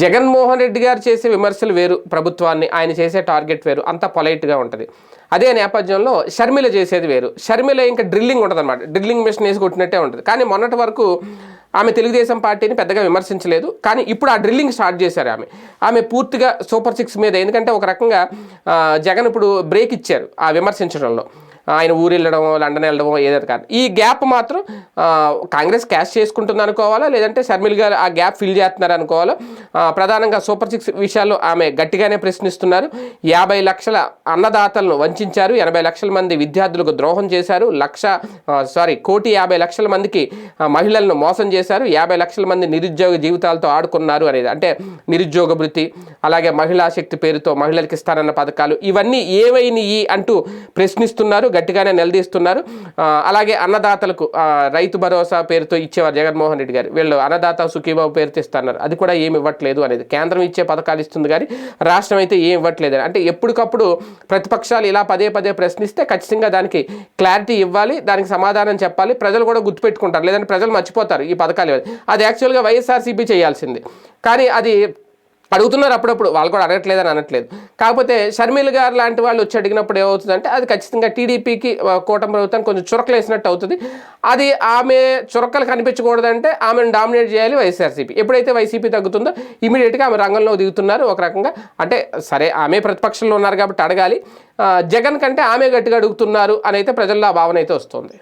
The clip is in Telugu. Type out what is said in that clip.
జగన్మోహన్ రెడ్డి గారు చేసే విమర్శలు వేరు ప్రభుత్వాన్ని ఆయన చేసే టార్గెట్ వేరు అంత పొలైట్గా ఉంటుంది. అదే నేపథ్యంలో షర్మిల చేసేది వేరు. షర్మిల ఇంకా డ్రిల్లింగ్ ఉంటుందన్నమాట. డ్రిల్లింగ్ మిషన్ వేసి కొట్టినట్టే ఉంటుంది. కానీ మొన్నటి వరకు ఆమె తెలుగుదేశం పార్టీని పెద్దగా విమర్శించలేదు. కానీ ఇప్పుడు ఆ డ్రిల్లింగ్ స్టార్ట్ చేశారు ఆమె. ఆమె పూర్తిగా సూపర్ సిక్స్ మీద ఎందుకంటే ఒక రకంగా జగన్ ఇప్పుడు బ్రేక్ ఇచ్చారు ఆ విమర్శించడంలో. ఆయన ఊరు వెళ్ళడం లండన్ వెళ్ళడమో ఏదైతే కాదు. ఈ గ్యాప్ మాత్రం కాంగ్రెస్ క్యాష్ చేసుకుంటుంది అనుకోవాలా? లేదంటే షర్మిల్ గారు ఆ గ్యాప్ ఫిల్ చేస్తున్నారు అనుకోవాలో? ప్రధానంగా సూపర్ సిక్స్ విషయాల్లో ఆమె గట్టిగానే ప్రశ్నిస్తున్నారు. యాభై లక్షల అన్నదాతలను వంచారు. ఎనభై లక్షల మంది విద్యార్థులకు ద్రోహం చేశారు. లక్ష సారీ కోటి యాభై లక్షల మందికి మహిళలను మోసం చేశారు. యాభై లక్షల మంది నిరుద్యోగ జీవితాలతో ఆడుకున్నారు అనేది అంటే నిరుద్యోగ వృత్తి అలాగే మహిళా శక్తి పేరుతో మహిళలకు ఇస్తానన్న పథకాలు ఇవన్నీ ఏవైనాయి అంటూ ప్రశ్నిస్తున్నారు. గట్టిగానే నిలదీస్తున్నారు. అలాగే అన్నదాతలకు రైతు భరోసా పేరుతో ఇచ్చేవారు జగన్మోహన్ రెడ్డి గారు. వీళ్ళు అన్నదాత సుఖీబాబు పేరుతో ఇస్తున్నారు. అది కూడా ఏమి ఇవ్వట్లేదు అనేది. కేంద్రం ఇచ్చే పథకాలు ఇస్తుంది కానీ రాష్ట్రం అయితే ఏం ఇవ్వట్లేదు అంటే ఎప్పటికప్పుడు ప్రతిపక్షాలు ఇలా పదే పదే ప్రశ్నిస్తే ఖచ్చితంగా దానికి క్లారిటీ ఇవ్వాలి దానికి సమాధానం చెప్పాలి. ప్రజలు కూడా గుర్తుపెట్టుకుంటారు. లేదంటే ప్రజలు మర్చిపోతారు ఈ పథకాలు. ఇవ్వాలి. అది యాక్చువల్గా వైఎస్ఆర్సీపీ చేయాల్సింది. కానీ అది అడుగుతున్నారు అప్పుడప్పుడు. వాళ్ళు కూడా అడగట్లేదని అనట్లేదు. కాకపోతే షర్మిల్ గారు లాంటి వాళ్ళు వచ్చి అడిగినప్పుడు ఏమవుతుందంటే అది ఖచ్చితంగా టీడీపీకి కూటమి ప్రభుత్వానికి కొంచెం చురకలు వేసినట్టు అవుతుంది. అది ఆమె చురకలు కనిపించకూడదంటే ఆమెను డామినేట్ చేయాలి వైఎస్ఆర్సీపీ. ఎప్పుడైతే వైసీపీ తగ్గుతుందో ఇమీడియట్గా ఆమె రంగంలో దిగుతున్నారు ఒక రకంగా. అంటే సరే ఆమె ప్రతిపక్షంలో ఉన్నారు కాబట్టి అడగాలి. జగన్ కంటే ఆమె గట్టిగా అడుగుతున్నారు అని అయితే ప్రజల్లో ఆ భావన అయితే వస్తుంది.